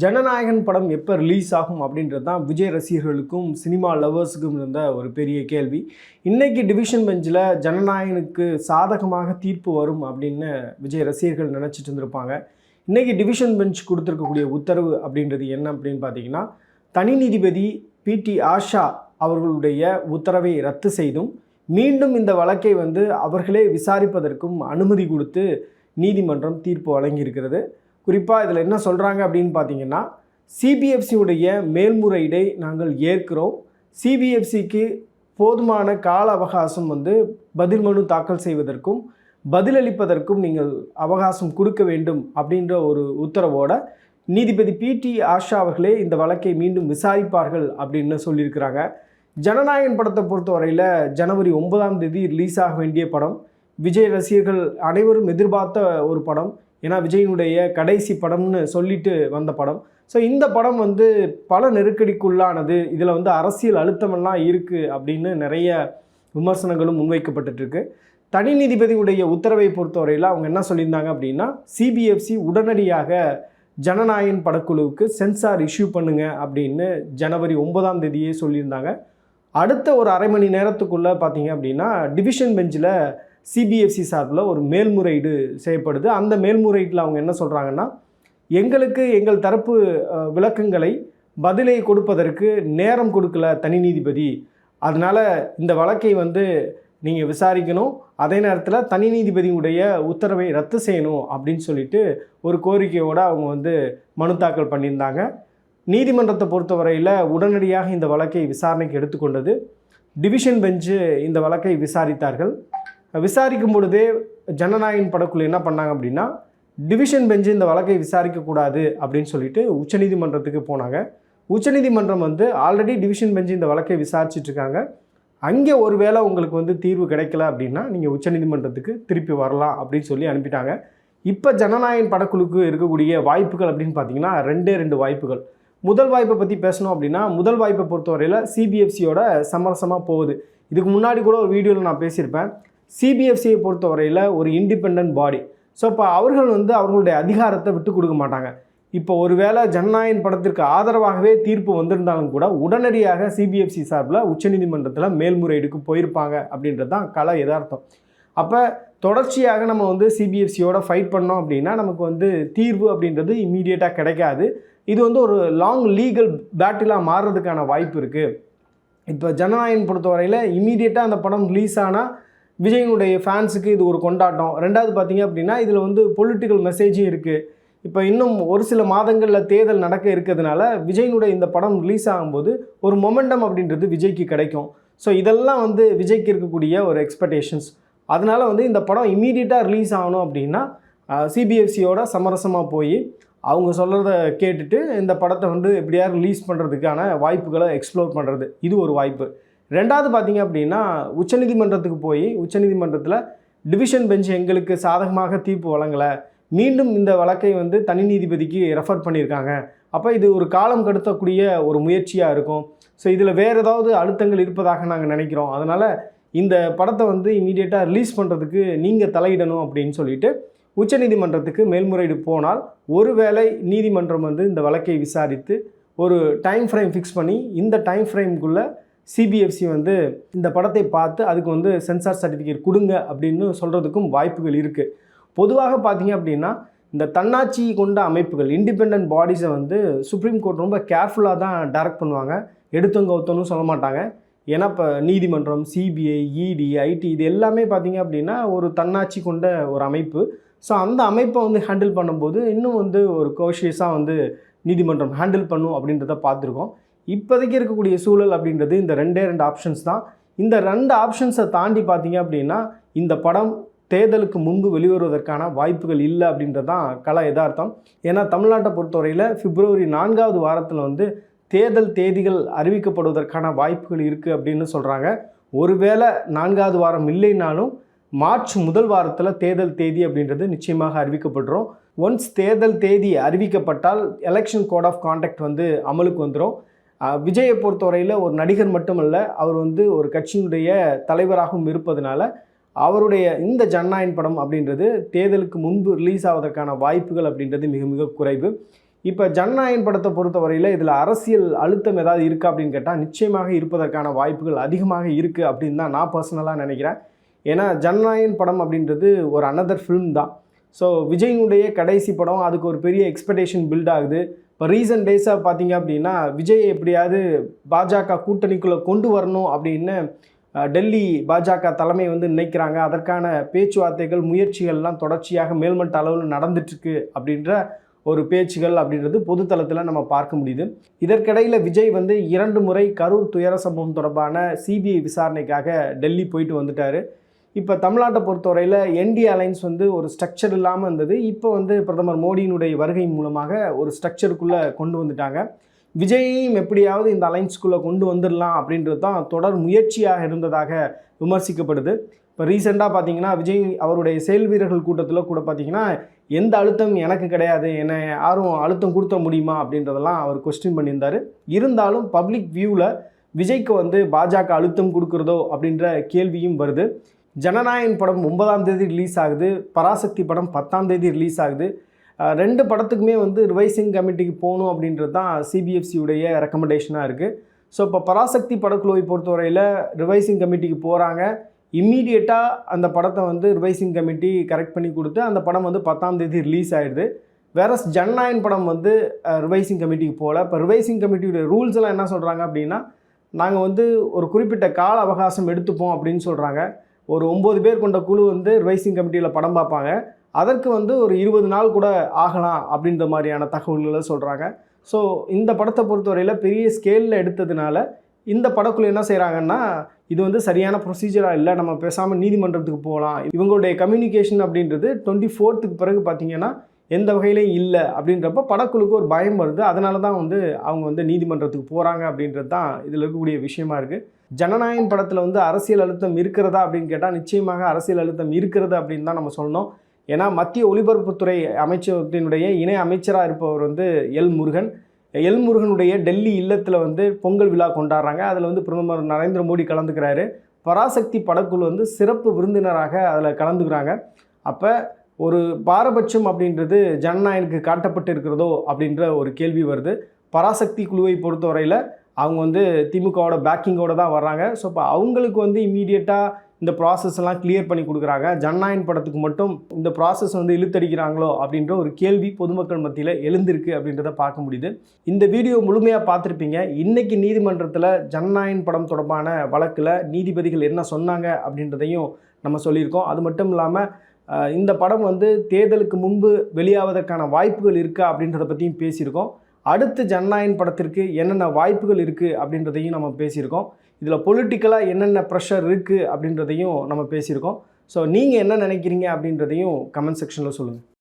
ஜனநாயகன் படம் எப்போ ரிலீஸ் ஆகும் அப்படின்றது தான் விஜய் ரசிகர்களுக்கும் சினிமா லவர்ஸுக்கும் இருந்த ஒரு பெரிய கேள்வி. இன்றைக்கி டிவிஷன் பெஞ்சில் ஜனநாயகனுக்கு சாதகமாக தீர்ப்பு வரும் அப்படின்னு விஜய் ரசிகர்கள் நினச்சிட்டு இருந்திருப்பாங்க. இன்றைக்கி டிவிஷன் பெஞ்ச் கொடுத்துருக்கக்கூடிய உத்தரவு அப்படின்றது என்ன அப்படின்னு பார்த்தீங்கன்னா தனி நீதிபதி பிடி ஆஷா அவர்களுடைய உத்தரவை ரத்து செய்தும் மீண்டும் இந்த வழக்கை வந்து அவர்களே விசாரிப்பதற்கும் அனுமதி கொடுத்து நீதிமன்றம் தீர்ப்பு வழங்கியிருக்கிறது. குறிப்பாக இதில் என்ன சொல்கிறாங்க அப்படின்னு பார்த்தீங்கன்னா சிபிஎஃப்சியுடைய மேல்முறையீடை நாங்கள் ஏற்கிறோம். சிபிஎஃப்சிக்கு போதுமான கால அவகாசம் வந்து பதில் மனு தாக்கல் செய்வதற்கும் பதிலளிப்பதற்கும் நீங்கள் அவகாசம் கொடுக்க வேண்டும் அப்படின்ற ஒரு உத்தரவோட நீதிபதி பிடி ஆஷா அவர்களே இந்த வழக்கை மீண்டும் விசாரிப்பார்கள் அப்படின்னு சொல்லியிருக்கிறாங்க. ஜனநாயகன் படத்தை பொறுத்தவரையில் ஜனவரி ஒன்பதாம் தேதி ரிலீஸ் ஆக வேண்டிய படம். விஜய் ரசிகர்கள் அனைவரும் எதிர்பார்த்த ஒரு படம். ஏன்னா விஜயினுடைய கடைசி படம்னு சொல்லிட்டு வந்த படம். ஸோ இந்த படம் வந்து பல நெருக்கடிக்குள்ளானது. இதில் வந்து அரசியல் அழுத்தமெல்லாம் இருக்குது அப்படின்னு நிறைய விமர்சனங்களும் முன்வைக்கப்பட்டுருக்கு. தனி நீதிபதியுடைய உத்தரவை பொறுத்தவரையில் அவங்க என்ன சொல்லியிருந்தாங்க அப்படின்னா சிபிஎஃப்சி உடனடியாக ஜனநாயகன் படக்குழுவுக்கு சென்சார் இஷ்யூ பண்ணுங்க அப்படின்னு ஜனவரி ஒன்பதாம் தேதியே சொல்லியிருந்தாங்க. அடுத்த ஒரு அரை மணி நேரத்துக்குள்ளே பார்த்தீங்க அப்படின்னா டிவிஷன் பெஞ்சில் சிபிஎஃப்சி சார்பில் ஒரு மேல்முறையீடு செய்யப்படுது. அந்த மேல்முறையீட்டில் அவங்க என்ன சொல்கிறாங்கன்னா எங்களுக்கு எங்கள் தரப்பு விளக்கங்களை பதிலை கொடுப்பதற்கு நேரம் கொடுக்கல தனி நீதிபதி. அதனால் இந்த வழக்கை வந்து நீங்கள் விசாரிக்கணும். அதே நேரத்தில் தனி நீதிபதியுடைய உத்தரவை ரத்து செய்யணும் அப்படின்னு சொல்லிட்டு ஒரு கோரிக்கையோடு அவங்க வந்து மனு தாக்கல் பண்ணியிருந்தாங்க. நீதிமன்றத்தை பொறுத்தவரையில் உடனடியாக இந்த வழக்கை விசாரணைக்கு எடுத்துக்கொண்டது. டிவிஷன் பெஞ்சு இந்த வழக்கை விசாரித்தார்கள். விசாரிக்கும் பொழுதே ஜனநாயகன் படக்குழு என்ன பண்ணாங்க அப்படின்னா டிவிஷன் பெஞ்சு இந்த வழக்கை விசாரிக்கக்கூடாது அப்படின்னு சொல்லிட்டு உச்சநீதிமன்றத்துக்கு போனாங்க. உச்சநீதிமன்றம் வந்து ஆல்ரெடி டிவிஷன் பெஞ்சு இந்த வழக்கை விசாரிச்சிட்டு இருக்காங்க. அங்கே ஒருவேளை உங்களுக்கு வந்து தீர்வு கிடைக்கல அப்படின்னா நீங்கள் உச்சநீதிமன்றத்துக்கு திருப்பி வரலாம் அப்படின்னு சொல்லி அனுப்பிட்டாங்க. இப்போ ஜனநாயகன் படக்குழுக்கு இருக்கக்கூடிய வாய்ப்புகள் அப்படின்னு பார்த்தீங்கன்னா ரெண்டே ரெண்டு வாய்ப்புகள். முதல் வாய்ப்பை பற்றி பேசணும் அப்படின்னா முதல் வாய்ப்பை பொறுத்தவரையில் சிபிஎஃப்சியோட சமரசமாக போகுது. இதுக்கு முன்னாடி கூட ஒரு வீடியோவில் நான் பேசியிருப்பேன். சிபிஎஃப்சியை பொறுத்தவரையில் ஒரு இண்டிபெண்ட் பாடி ஸோ இப்போ அவர்கள் வந்து அவர்களுடைய அதிகாரத்தை விட்டு கொடுக்க மாட்டாங்க. இப்போ ஒருவேளை ஜனநாயகன் படத்திற்கு ஆதரவாகவே தீர்ப்பு வந்திருந்தாலும் கூட உடனடியாக சிபிஎஃப்சி சார்பில் உச்சநீதிமன்றத்தில் மேல்முறையீடுக்கு போயிருப்பாங்க அப்படின்றது தான் கலை யதார்த்தம். அப்போ தொடர்ச்சியாக நம்ம வந்து சிபிஎஃப்சியோட ஃபைட் பண்ணோம் அப்படின்னா நமக்கு வந்து தீர்வு அப்படின்றது இம்மீடியட்டாக கிடைக்காது. இது வந்து ஒரு லாங் லீகல் பேட்டிலாக மாறுறதுக்கான வாய்ப்பு இருக்குது இப்போ ஜனநாயகன் பொறுத்தவரையில் இம்மீடியட்டாக அந்த படம் ரிலீஸ் ஆனால் விஜயனுடைய ஃபேன்ஸுக்கு இது ஒரு கொண்டாட்டம். ரெண்டாவது பார்த்தீங்க அப்படின்னா இதில் வந்து பொலிட்டிக்கல் மெசேஜும் இருக்குது இப்போ இன்னும் ஒரு சில மாதங்களில் தேர்தல் நடக்க இருக்கிறதுனால விஜயனுடைய இந்த படம் ரிலீஸ் ஆகும்போது ஒரு மொமெண்டம் அப்படின்றது விஜய்க்கு கிடைக்கும். ஸோ இதெல்லாம் வந்து விஜய்க்கு இருக்கக்கூடிய ஒரு எக்ஸ்பெக்டேஷன்ஸ் அதனால் வந்து இந்த படம் இம்மீடியட்டாக ரிலீஸ் ஆகணும் அப்படின்னா சிபிஎஃப்சியோட சமரசமாக போய் அவங்க சொல்கிறத கேட்டுட்டு இந்த படத்தை வந்து எப்படியாவது ரிலீஸ் பண்ணுறதுக்கான வாய்ப்புகளை எக்ஸ்ப்ளோர் பண்ணுறது இது ஒரு வாய்ப்பு. ரெண்டாவது பார்த்தீங்க அப்படின்னா உச்சநீதிமன்றத்துக்கு போய் உச்சநீதிமன்றத்தில் டிவிஷன் பெஞ்ச் எங்களுக்கு சாதகமாக தீர்ப்பு வழங்கலை. மீண்டும் இந்த வழக்கை வந்து தனி நீதிபதிக்கு ரெஃபர் பண்ணியிருக்காங்க. அப்போ இது ஒரு காலம் கடத்தக்கூடிய ஒரு முயற்சியாக இருக்கும். ஸோ இதில் வேறு ஏதாவது அழுத்தங்கள் இருப்பதாக நாங்கள் நினைக்கிறோம். அதனால் இந்த படத்தை வந்து இமீடியட்டாக ரிலீஸ் பண்ணுறதுக்கு நீங்கள் தலையிடணும் அப்படின்னு சொல்லிட்டு உச்சநீதிமன்றத்துக்கு மேல்முறையீடு போனால் ஒருவேளை நீதிமன்றம் வந்து இந்த வழக்கை விசாரித்து ஒரு டைம் ஃப்ரேம் ஃபிக்ஸ் பண்ணி இந்த டைம் ஃப்ரேம்குள்ளே சிபிஎஃப்சி வந்து இந்த படத்தை பார்த்து அதுக்கு வந்து சென்சார் சர்டிஃபிகேட் கொடுங்க அப்படின்னு சொல்கிறதுக்கும் வாய்ப்புகள் இருக்குது பொதுவாக பார்த்தீங்க அப்படின்னா இந்த தன்னாட்சி கொண்ட அமைப்புகள் இண்டிபெண்ட் பாடிஸை வந்து சுப்ரீம் கோர்ட் ரொம்ப கேர்ஃபுல்லாக தான் டைரக்ட் பண்ணுவாங்க. எடுத்தவங்க ஒருத்தனும் சொல்ல மாட்டாங்க. ஏன்னா இப்போ நீதிமன்றம் சிபிஐ இடி ஐடி இது எல்லாமே பார்த்தீங்க அப்படின்னா ஒரு தன்னாட்சி கொண்ட ஒரு அமைப்பு. ஸோ அந்த அமைப்பை வந்து ஹேண்டில் பண்ணும்போது இன்னும் வந்து ஒரு கோஷியஸாக வந்து நீதிமன்றம் ஹேண்டில் பண்ணும் அப்படின்றத பார்த்துருக்கோம். இப்போதைக்கு இருக்கக்கூடிய சூழல் அப்படின்றது இந்த ரெண்டே ரெண்டு ஆப்ஷன்ஸ் தான். இந்த ரெண்டு ஆப்ஷன்ஸை தாண்டி பார்த்தீங்க அப்படின்னா இந்த படம் தேர்தலுக்கு முன்பு வெளிவருவதற்கான வாய்ப்புகள் இல்லை அப்படின்றது தான் கலா யதார்த்தம். ஏன்னா தமிழ்நாட்டை பொறுத்தவரையில் பிப்ரவரி நான்காவது வாரத்தில் வந்து தேர்தல் தேதிகள் அறிவிக்கப்படுவதற்கான வாய்ப்புகள் இருக்குது அப்படின்னு சொல்கிறாங்க ஒருவேளை நான்காவது வாரம் இல்லைனாலும் மார்ச் முதல் வாரத்தில் தேர்தல் தேதி அப்படின்றது நிச்சயமாக அறிவிக்கப்படுறோம். ஒன்ஸ் தேர்தல் தேதி அறிவிக்கப்பட்டால் எலெக்ஷன் கோட் ஆஃப் கான்டாக்ட் வந்து அமலுக்கு வந்துடும் விஜயை பொறுத்தவரையில் ஒரு நடிகர் மட்டுமல்ல அவர் வந்து ஒரு கட்சியினுடைய தலைவராகவும் இருப்பதனால அவருடைய இந்த ஜனநாயகன் படம் அப்படின்றது தேர்தலுக்கு முன்பு ரிலீஸ் ஆவதற்கான வாய்ப்புகள் அப்படின்றது மிக மிக குறைவு. இப்போ ஜனநாயகன் படத்தை பொறுத்தவரையில் இதில் அரசியல் அழுத்தம் ஏதாவது இருக்கா அப்படின்னு கேட்டால் நிச்சயமாக இருப்பதற்கான வாய்ப்புகள் அதிகமாக இருக்குது அப்படின்னு தான் நான் பர்சனலாக நினைக்கிறேன். ஏன்னா ஜனநாயகன் படம் அப்படின்றது ஒரு அனதர் ஃபிலிம் தான். ஸோ விஜயினுடைய கடைசி படம் அதுக்கு ஒரு பெரிய எக்ஸ்பெக்டேஷன் பில்ட் ஆகுது. இப்போ ரீசன்ட் டேஸாக பார்த்தீங்க அப்படின்னா விஜய் எப்படியாவது பாஜக கூட்டணிக்குள்ளே கொண்டு வரணும் அப்படின்னு டெல்லி பாஜக தலைமை வந்து நினைக்கிறாங்க. அதற்கான பேச்சுவார்த்தைகள் முயற்சிகள்லாம் தொடர்ச்சியாக மேல்மட்ட அளவில் நடந்துட்டுருக்கு அப்படின்ற ஒரு பேச்சுகள் அப்படின்றது பொதுத்தளத்தில் நம்ம பார்க்க முடியுது. இதற்கிடையில் விஜய் வந்து இரண்டு முறை கரூர் துயர சம்பவம் தொடர்பான சிபிஐ விசாரணைக்காக டெல்லி போயிட்டு வந்துட்டார். இப்போ தமிழ்நாட்டை பொறுத்தவரையில் என்டிஏ அலைன்ஸ் வந்து ஒரு ஸ்ட்ரக்சர் இல்லாமல் இருந்தது. இப்போ வந்து பிரதமர் மோடியினுடைய வருகை மூலமாக ஒரு ஸ்ட்ரக்சருக்குள்ளே கொண்டு வந்துட்டாங்க. விஜயையும் எப்படியாவது இந்த அலைன்ஸ்குள்ளே கொண்டு வந்துடலாம் அப்படின்றது தான் தொடர் முயற்சியாக இருந்ததாக விமர்சிக்கப்படுது. இப்போ ரீசெண்டாக பார்த்தீங்கன்னா விஜய் அவருடைய செயல் வீரர்கள் கூட்டத்தில் கூட பார்த்தீங்கன்னா எந்த அழுத்தம் எனக்கு கிடையாது என்னை யாரும் அழுத்தம் கொடுத்த முடியுமா அப்படின்றதெல்லாம் அவர் கொஸ்டின் பண்ணியிருந்தார். இருந்தாலும் பப்ளிக் வியூவில் விஜய்க்கு வந்து பாஜக அழுத்தம் கொடுக்குறதோ அப்படின்ற கேள்வியும் வருது. ஜனநாயகன் படம் ஒன்பதாம் தேதி ரிலீஸ் ஆகுது. பராசக்தி படம் பத்தாம் தேதி ரிலீஸ் ஆகுது. ரெண்டு படத்துக்குமே வந்து ரிவைசிங் கமிட்டிக்கு போகணும் அப்படின்றது தான் சிபிஎஃப்சியுடைய ரெக்கமெண்டேஷனாக இருக்குது ஸோ இப்போ பராசக்தி படக்குழுவை பொறுத்தவரையில் ரிவைசிங் கமிட்டிக்கு போகிறாங்க இம்மீடியட்டாக அந்த படத்தை வந்து ரிவைசிங் கமிட்டி கரெக்ட் பண்ணி கொடுத்து அந்த படம் வந்து பத்தாம் தேதி ரிலீஸ் ஆயிடுது. வேற ஜனநாயகன் படம் வந்து ரிவைசிங் கமிட்டிக்கு போகல. இப்போ ரிவைசிங் கமிட்டியோட ரூல்ஸ் எல்லாம் என்ன சொல்கிறாங்க அப்படின்னா நாங்கள் வந்து ஒரு குறிப்பிட்ட கால அவகாசம் எடுத்துப்போம் அப்படின்னு சொல்கிறாங்க ஒரு ஒம்பது பேர் கொண்ட குழு வந்து ரைசிங் கமிட்டியில் படம் பார்ப்பாங்க. அதற்கு வந்து ஒரு இருபது நாள் கூட ஆகலாம் அப்படின்ற மாதிரியான தகவல்களை சொல்கிறாங்க ஸோ இந்த படத்தை பொறுத்தவரையில் பெரிய ஸ்கேலில் எடுத்ததுனால இந்த படக்குழு என்ன செய்கிறாங்கன்னா இது வந்து சரியான ப்ரொசீஜராக இல்லை நம்ம பேசாமல் நீதிமன்றத்துக்கு போகலாம். இவங்களுடைய கம்யூனிகேஷன் அப்படின்றது டுவெண்ட்டி ஃபோர்த்துக்கு பிறகு பார்த்திங்கன்னா எந்த வகையிலையும் இல்லை அப்படின்றப்ப படக்குழுக்கு ஒரு பயம் வருது. அதனால தான் வந்து அவங்க வந்து நீதிமன்றத்துக்கு போகிறாங்க அப்படின்றது தான் இதில் இருக்கக்கூடிய விஷயமா இருக்குது ஜனநாயகன் படத்தில் வந்து அரசியல் அழுத்தம் இருக்கிறதா அப்படின்னு கேட்டால் நிச்சயமாக அரசியல் அழுத்தம் இருக்கிறது அப்படின்னு தான் நம்ம சொல்லணும். ஏன்னா மத்திய ஒலிபரப்புத்துறை அமைச்சகத்தினுடைய இணை அமைச்சராக இருப்பவர் வந்து எல் முருகன். எல் முருகனுடைய டெல்லி இல்லத்தில் வந்து பொங்கல் விழா கொண்டாடுறாங்க. அதில் வந்து பிரதமர் நரேந்திர மோடி கலந்துக்கிறாரு. பராசக்தி படக்குழு வந்து சிறப்பு விருந்தினராக அதில் கலந்துக்கிறாங்க. அப்போ ஒரு பாரபட்சம் அப்படின்றது ஜனநாயகனுக்கு காட்டப்பட்டு இருக்கிறதோ அப்படின்ற ஒரு கேள்வி வருது. பராசக்தி குழுவை பொறுத்தவரையில் அவங்க வந்து திமுகவோட பேக்கிங்கோட தான் வர்றாங்க. ஸோ இப்போ அவங்களுக்கு வந்து இமீடியட்டாக இந்த ப்ராசஸ் எல்லாம் கிளியர் பண்ணி கொடுக்குறாங்க. ஜனநாயகன் படத்துக்கு மட்டும் இந்த ப்ராசஸ் வந்து இழுத்தடிக்கிறாங்களோ அப்படின்ற ஒரு கேள்வி பொதுமக்கள் மத்தியில் எழுந்திருக்கு அப்படின்றத பார்க்க முடியுது. இந்த வீடியோ முழுமையாக பார்த்துருப்பீங்க. இன்றைக்கி நீதிமன்றத்தில் ஜனநாயகன் படம் தொடர்பான வழக்கில் நீதிபதிகள் என்ன சொன்னாங்க அப்படின்றதையும் நம்ம சொல்லியிருக்கோம். அது மட்டும் இல்லாமல் இந்த படம் வந்து தேர்தலுக்கு முன்பு வெளியாவதற்கான வாய்ப்புகள் இருக்கா அப்படின்றத பற்றியும் பேசியிருக்கோம். அடுத்து ஜனநாயகன் படத்திற்கு என்னென்ன வாய்ப்புகள் இருக்குது அப்படின்றதையும் நம்ம பேசியிருக்கோம். இதில் பொலிட்டிக்கலாக என்னென்ன ப்ரெஷர் இருக்குது அப்படின்றதையும் நம்ம பேசியிருக்கோம். ஸோ நீங்கள் என்ன நினைக்கிறீங்க அப்படின்றதையும் கமெண்ட் செக்ஷனில் சொல்லுங்கள்